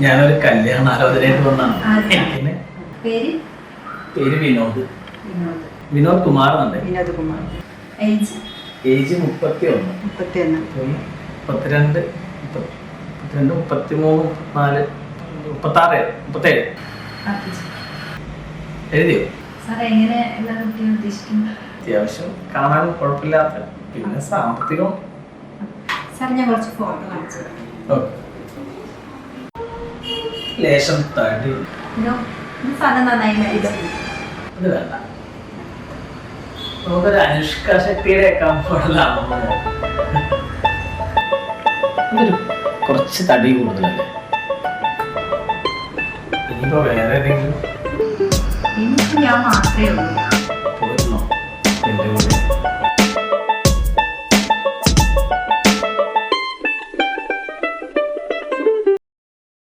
ഞാനൊരു കല്യാണ ആലോചനയായിട്ട് വന്നാണ്. പേര്? പേര് വിനോദ്. വിനോദ്. കുമാർ എന്നുണ്ട് വിനോദ് കുമാർ. ഏജ്? ഏജ് മുപ്പത്തി ഒന്ന് മുപ്പത്തിരണ്ട് മുപ്പത്തി- മുപ്പത്തിരണ്ട് മുപ്പത്തി മൂന്ന് മുപ്പത്തിനാല് മുപ്പത്താറ് മുപ്പത്തേഴ്. എഴുതിയോ? അത്യാവശ്യം കാണാൻ കുഴപ്പമില്ലാത്ത പിന്നെ സാമ്പത്തികം സാർ ഞാൻ കുറച്ച് ഫോട്ടോ കാണിച്ചു. ഓക്കെ. ലേശം തടി. അത് വേണ്ട. നമുക്കൊരു അനുഷ്ക ശക്തിയുടെ അതൊരു കുറച്ച് തടി കൂടുതലല്ലേ? ഇനിയിപ്പോ വേറെ ഏതെങ്കിലും? ഞാൻ മാത്രമേ ഉള്ളൂ.